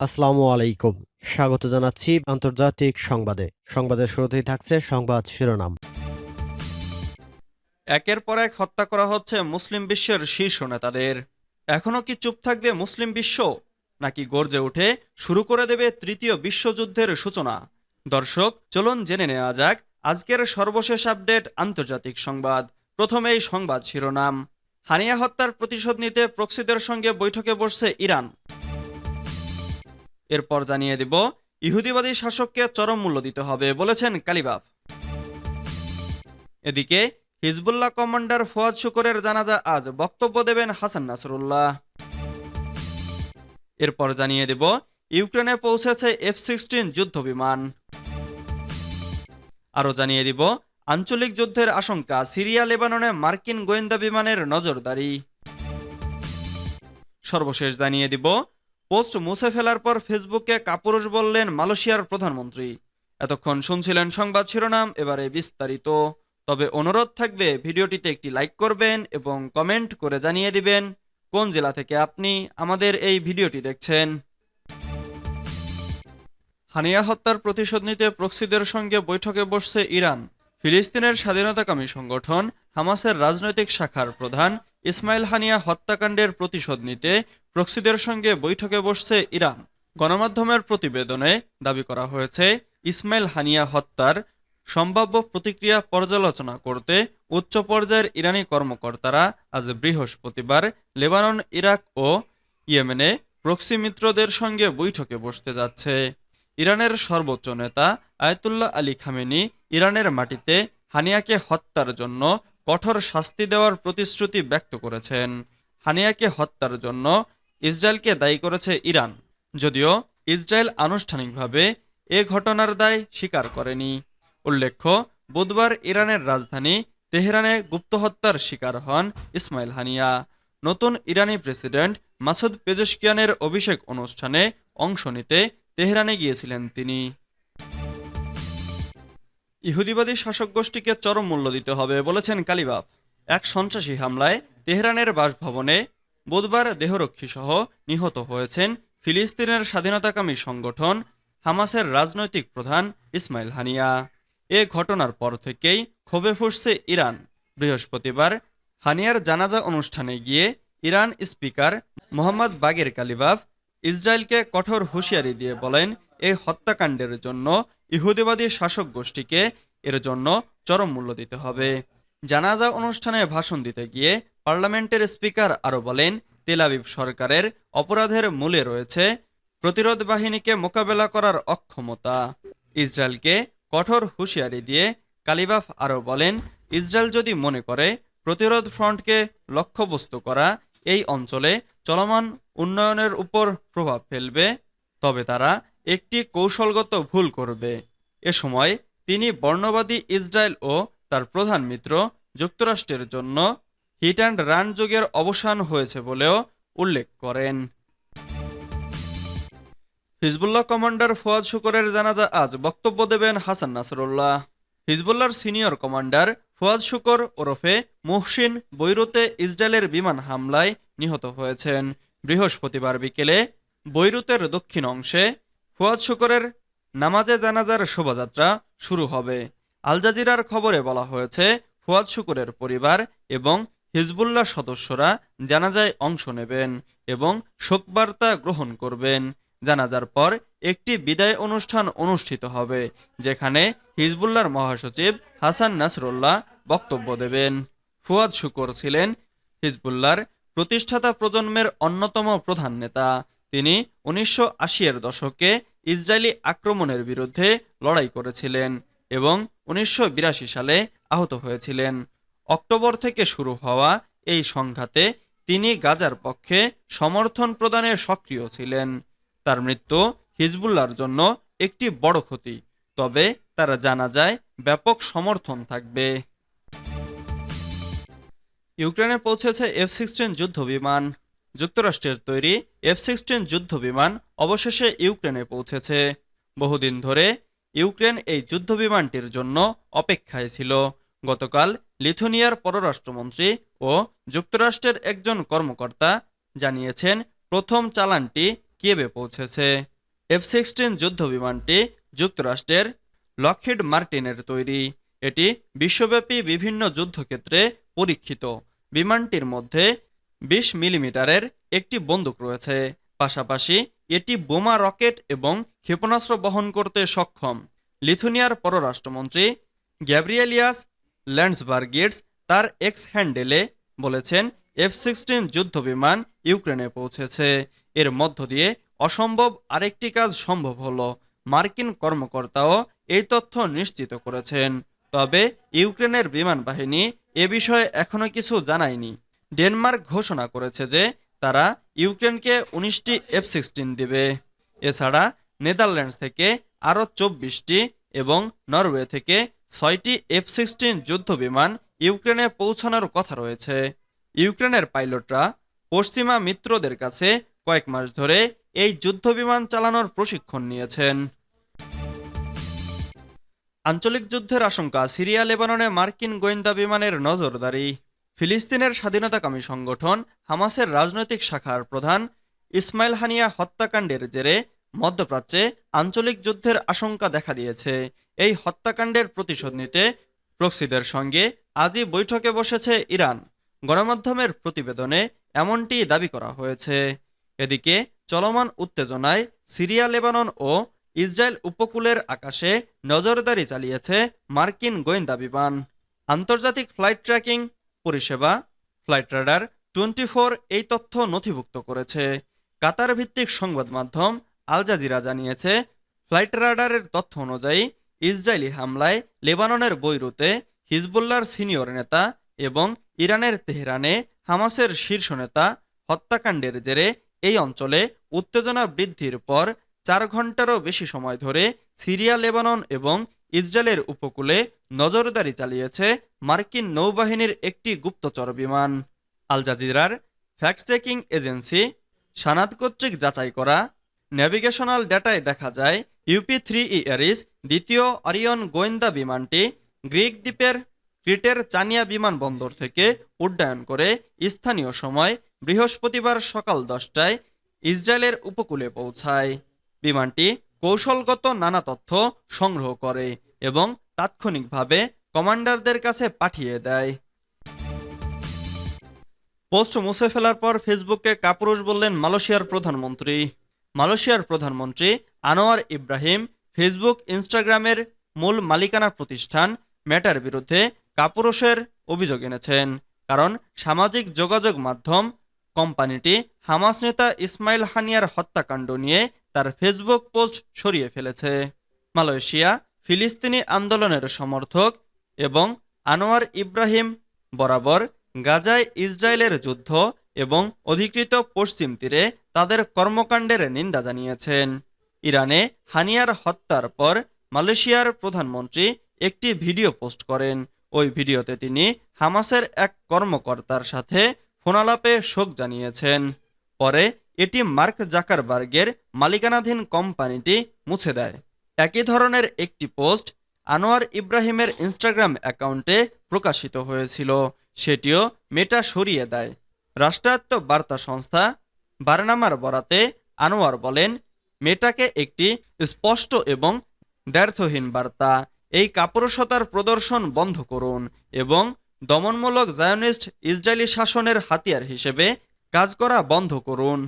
আসসালামু আলাইকুম। স্বাগত জানাচ্ছি আন্তর্জাতিক সংবাদে। সংবাদের শুরুতেই থাকছে সংবাদ শিরোনাম। একের পর এক হত্যা করা হচ্ছে মুসলিম বিশ্বের শীর্ষ নেতাদের। এখনও কি চুপ থাকবে মুসলিম বিশ্ব? নাকি গর্জে উঠে শুরু করে দেবে তৃতীয় বিশ্বযুদ্ধের সূচনা? দর্শক, চলুন জেনে নেওয়া যাক আজকের সর্বশেষ আপডেট আন্তর্জাতিক সংবাদ। প্রথমেই সংবাদ শিরোনাম। হানিয়া হত্যার প্রতিশোধ নিতে প্রক্সিদের সঙ্গে বৈঠকে বসছে ইরান। এরপর জানিয়ে দিব, ইহুদিবাদী শাসককে চরম মূল্য দিতে হবে বলেছেন কালিবাফ। এদিকে, হিজবুল্লাহ কমান্ডার ফুয়াদ শুকরের জানাজা আজ বক্তব্য দেবেন হাসান নাসরুল্লাহ। এরপর জানিয়ে দেব, ইউক্রেনে পৌঁছেছে এফ সিক্সটিন যুদ্ধ বিমান। আরও জানিয়ে দিব, আঞ্চলিক যুদ্ধের আশঙ্কা, সিরিয়া, লেবাননে মার্কিন গোয়েন্দা বিমানের নজরদারি। সর্বশেষ জানিয়ে দিব পোস্ট মুছে ফেলার পর ফেসবুকে কাপুরুষ বললেন মালয়েশিয়ার প্রধানমন্ত্রী। এতক্ষণ শুনছিলেন সংবাদ শিরোনাম, এবারে বিস্তারিত। তবে অনুরোধ থাকবে, ভিডিওটিতে একটি লাইক করবেন এবং কমেন্ট করে জানিয়ে দিবেন কোন জেলা থেকে আপনি আমাদের এই ভিডিওটি দেখছেন। হানিয়া হত্যার প্রতিশোধ নিতে প্রক্সিদের সঙ্গে বৈঠকে বসছে ইরান। ফিলিস্তিনের স্বাধীনতাকামী সংগঠন হামাসের রাজনৈতিক শাখার প্রধান ইসমাইল হানিয়া হত্যাকাণ্ডের প্রতিশোধ নিতে প্রক্সিদের সঙ্গে বৈঠকে বসছে ইরান। গণমাধ্যমের প্রতিবেদনে দাবি করা হয়েছে, ইসমাইল হানিয়া হত্যার সম্ভাব্য প্রতিক্রিয়া পর্যালোচনা করতে উচ্চ পর্যায়ের ইরানি কর্মকর্তারা আজ বৃহস্পতিবার লেবানন, ইরাক ও ইয়েমেনে প্রক্সি মিত্রদের সঙ্গে বৈঠকে বসতে যাচ্ছে। ইরানের সর্বোচ্চ নেতা আয়তুল্লাহ আলী খামেনি ইরানের মাটিতে হানিয়াকে হত্যার জন্য কঠোর শাস্তি দেওয়ার প্রতিশ্রুতি ব্যক্ত করেছেন। হানিয়াকে হত্যার জন্য ইসরায়েলকে দায়ী করেছে ইরান। যদিও ইসরায়েল আনুষ্ঠানিকভাবে এ ঘটনার দায় স্বীকার করেনি। উল্লেখ্য, বুধবার ইরানের রাজধানী তেহরানে গুপ্তহত্যার শিকার হন ইসমাইল হানিয়া। নতুন ইরানি প্রেসিডেন্ট মাসুদ পেজেশকিয়ানের অভিষেক অনুষ্ঠানে অংশ নিতে তেহরানে গিয়েছিলেন তিনি। ইহুদিবাদী শাসক গোষ্ঠীকে চরম মূল্য দিতে হবে বলেছেন কালিবাফ এক সন্ত্রাসী হামলায় তেহরানের বাসভবনে বুধবার দেহরক্ষী সহ নিহত হয়েছেন ফিলিস্তিনের স্বাধীনতাকামী সংগঠন হামাসের রাজনৈতিক প্রধান ইসমাইল হানিয়া। এ ঘটনার পর থেকেই ক্ষোভে ফুসছে ইরান। বৃহস্পতিবার হানিয়ার জানাজা অনুষ্ঠানে গিয়ে ইরান স্পিকার মোহাম্মদ বাগের কালিবাফ ইসরায়েলকে কঠোর হুঁশিয়ারি দিয়ে বলেন এই হত্যাকাণ্ডের জন্য ইহুদিবাদী শাসক গোষ্ঠীকে এর জন্য চরম মূল্য দিতে হবে। জানাজা অনুষ্ঠানে ভাষণ দিতে গিয়ে পার্লামেন্টের স্পিকার আরও বলেন তেলাবিব সরকারের অপরাধের মূলে রয়েছে প্রতিরোধ বাহিনীকে মোকাবেলা করার অক্ষমতা। ইসরায়েলকে কঠোর হুঁশিয়ারি দিয়ে কালিবাফ আরও বলেন, ইসরায়েল যদি মনে করে প্রতিরোধ ফ্রন্টকে লক্ষ্যবস্তু করা এই অঞ্চলে চলমান উন্নয়নের উপর প্রভাব ফেলবে, তবে তারা একটি কৌশলগত ভুল করবে। এ সময় তিনি বর্ণবাদী ইসরায়েল ও তার প্রধান মিত্র যুক্তরাষ্ট্রের জন্য হিট অ্যান্ড রান যুগের অবসান হয়েছে বলেও উল্লেখ করেন। হিজবুল্লাহ কমান্ডার ফুয়াদ শুকরের জানাজা আজ বক্তব্য দেবেন হাসান নাসরুল্লাহ। হিজবুল্লাহর সিনিয়র কমান্ডার ফুয়াদ শুকর ওরফে মুহসিন বৈরুতে ইসরায়েলের বিমান হামলায় নিহত হয়েছেন। বৃহস্পতিবার বিকেলে বৈরুতের দক্ষিণ অংশে ফুয়াদ শুকরের নামাজে জানাজার শোভাযাত্রা শুরু হবে। আল জাজিরার খবরে বলা হয়েছে, ফুয়াদ শুকরের পরিবার এবং হিজবুল্লাহ সদস্যরা জানাজায় অংশ নেবেন এবং শোকবার্তা গ্রহণ করবেন। জানাজার পর একটি বিদায় অনুষ্ঠান অনুষ্ঠিত হবে, যেখানে হিজবুল্লাহর মহাসচিব হাসান নাসরুল্লাহ বক্তব্য দেবেন। ফুয়াদ শুকর ছিলেন হিজবুল্লাহর প্রতিষ্ঠাতা প্রজন্মের অন্যতম প্রধান নেতা। তিনি উনিশশো এর দশকে ইসরায়েলি আক্রমণের বিরুদ্ধে লড়াই করেছিলেন এবং উনিশশো বিরাশি সালে আহত হয়েছিলেন। অক্টোবর থেকে শুরু হওয়া এই সংঘাতে তিনি গাজার পক্ষে সমর্থন প্রদানে সক্রিয় ছিলেন। তার মৃত্যু হিজবুল্লাহর জন্য একটি বড় ক্ষতি, তবে তারা জানা যায় ব্যাপক সমর্থন থাকবে। ইউক্রেনে পৌঁছেছে এফ সিক্সটিন যুদ্ধ বিমান। যুক্তরাষ্ট্রের তৈরি এফ সিক্সটিন যুদ্ধ বিমান অবশেষে ইউক্রেনে পৌঁছেছে। বহুদিন ধরে ইউক্রেন এই যুদ্ধ বিমানটির জন্য অপেক্ষায় ছিল। গতকাল লিথুনিয়ার পররাষ্ট্রমন্ত্রী ও যুক্তরাষ্ট্রের একজন কর্মকর্তা জানিয়েছেন প্রথম চালানটি কিয়েবে পৌঁছেছে। এফ সিক্সটিন যুদ্ধ বিমানটি যুক্তরাষ্ট্রের লকহিড মার্টিনের তৈরি। এটি বিশ্বব্যাপী বিভিন্ন যুদ্ধক্ষেত্রে পরীক্ষিত। বিমানটির মধ্যে বিশ মিলিমিটারের একটি বন্দুক রয়েছে। পাশাপাশি এটি বোমা, রকেট এবং ক্ষেপণাস্ত্র বহন করতে সক্ষম। লিথুনিয়ার পররাষ্ট্রমন্ত্রী গ্যাব্রিয়েলিয়াস ল্যান্ডসবার্গিটস তার এক্স হ্যান্ডেলে বলেছেন এফ সিক্সটিন যুদ্ধ বিমান ইউক্রেনে পৌঁছেছে। এর মধ্য দিয়ে অসম্ভব আরেকটি কাজ সম্ভব হলো। মার্কিন কর্মকর্তাও এই তথ্য নিশ্চিত করেছেন। তবে ইউক্রেনের বিমান বাহিনী এ বিষয়ে এখনও কিছু জানায়নি। ডেনমার্ক ঘোষণা করেছে যে তারা ইউক্রেনকে উনিশটি এফ সিক্সটিন দেবে। এছাড়া নেদারল্যান্ডস থেকে আরও চব্বিশটি এবং নরওয়ে থেকে ছয়টি এফ সিক্সটিন যুদ্ধ বিমান ইউক্রেনে পৌঁছানোর কথা রয়েছে। ইউক্রেনের পাইলটরা পশ্চিমা মিত্রদের কাছে কয়েক মাস ধরে এই যুদ্ধ বিমান চালানোর প্রশিক্ষণ নিয়েছেন। আঞ্চলিক যুদ্ধের আশঙ্কা সিরিয়া, লেবাননে মার্কিন গোয়েন্দা বিমানের নজরদারি। ফিলিস্তিনের স্বাধীনতাকামী সংগঠন হামাসের রাজনৈতিক শাখার প্রধান ইসমাইল হানিয়া হত্যাকাণ্ডের জেরে মধ্যপ্রাচ্যে আঞ্চলিক যুদ্ধের আশঙ্কা দেখা দিয়েছে। এই হত্যাকাণ্ডের প্রতিশোধ নিতে প্রক্সিদের সঙ্গে আজই বৈঠকে বসেছে ইরান। গণমাধ্যমের প্রতিবেদনে এমনটি দাবি করা হয়েছে। এদিকে চলমান উত্তেজনায় সিরিয়া, লেবানন ও ইসরায়েল উপকূলের আকাশে নজরদারি চালিয়েছে মার্কিন গোয়েন্দা বিমান। আন্তর্জাতিক ফ্লাইট ট্র্যাকিং পরিষেবা, ফ্লাইট রাডার টোয়েন্টি এই তথ্য নথিভুক্ত করেছে। কাতার ভিত্তিক সংবাদ মাধ্যম আল জাজিরা জানিয়েছে, ফ্লাইট রাডারের তথ্য অনুযায়ী ইসরায়েলি হামলায় লেবাননের বৈরুতে হিজবুল্লার সিনিয়র নেতা এবং ইরানের তেহরানে হামাসের শীর্ষ নেতা হত্যাকাণ্ডের জেরে এই অঞ্চলে উত্তেজনা বৃদ্ধির পর চার ঘন্টারও বেশি সময় ধরে সিরিয়া, লেবানন এবং ইসরায়েলের উপকূলে নজরদারি চালিয়েছে মার্কিন নৌবাহিনীর একটি গুপ্তচর বিমান। আল জাজিরার ফ্যাক্ট চেকিং এজেন্সি সানাদ কর্তৃক যাচাই করা ন্যাভিগেশনাল ডেটায় দেখা যায় ইউপি থ্রি ইয়ারিস দ্বিতীয় অরিয়ন গোয়েন্দা বিমানটি গ্রিক দ্বীপের ক্রিটের চানিয়া বিমানবন্দর থেকে উড্ডয়ন করে স্থানীয় সময় বৃহস্পতিবার সকাল দশটায় ইসরায়েলের উপকূলে পৌঁছায়। বিমানটি কৌশলগত নানা তথ্য সংগ্রহ করে এবং তাৎক্ষণিকভাবে কমান্ডারদের কাছে পাঠিয়ে দেয়। পোস্ট মুছে ফেলার পর ফেসবুকে কাপুরুষ বললেন মালয়েশিয়ার প্রধানমন্ত্রী। মালয়েশিয়ার প্রধানমন্ত্রী আনোয়ার ইব্রাহিম ফেসবুক, ইনস্টাগ্রামের মূল মালিকানা প্রতিষ্ঠান ম্যাটার বিরুদ্ধে কাপুরুষের অভিযোগ এনেছেন। কারণ সামাজিক যোগাযোগ মাধ্যম কোম্পানিটি হামাস নেতা ইসমাইল হানিয়ার হত্যাকাণ্ড নিয়ে তার ফেসবুক পোস্ট সরিয়ে ফেলেছে। মালয়েশিয়া, ফিলিস্তিনি আন্দোলনের সমর্থক এবং আনোয়ার ইব্রাহিম বরাবর গাজায় ইসরায়েলের যুদ্ধ এবং অধিকৃত পশ্চিম তীরে তাদের কর্মকাণ্ডের নিন্দা জানিয়েছেন। ইরানে হানিয়ার হত্যার পর মালয়েশিয়ার প্রধানমন্ত্রী একটি ভিডিও পোস্ট করেন। ওই ভিডিওতে তিনি হামাসের এক কর্মকর্তার সাথে ফোনালাপে শোক জানিয়েছেন। পরে এটি মার্ক জাকারবার্গের মালিকানাধীন কোম্পানিটি মুছে দেয়। একই ধরনের একটি পোস্ট আনোয়ার ইব্রাহিমের ইনস্টাগ্রাম অ্যাকাউন্টে প্রকাশিত হয়েছিল। সেটিও মেটা সরিয়ে দেয়। রাষ্ট্রায়ত্ত বার্তা সংস্থা বারনামার বরাতে আনোয়ার বলেন মেটাকে একটি স্পষ্ট এবং দ্ব্যর্থহীন বার্তা, এই কাপুরুষতার প্রদর্শন বন্ধ করুন এবং দমনমূলক জায়নিস্ট ইসরায়েলি শাসনের হাতিয়ার হিসেবে কাজ করা বন্ধ করুন।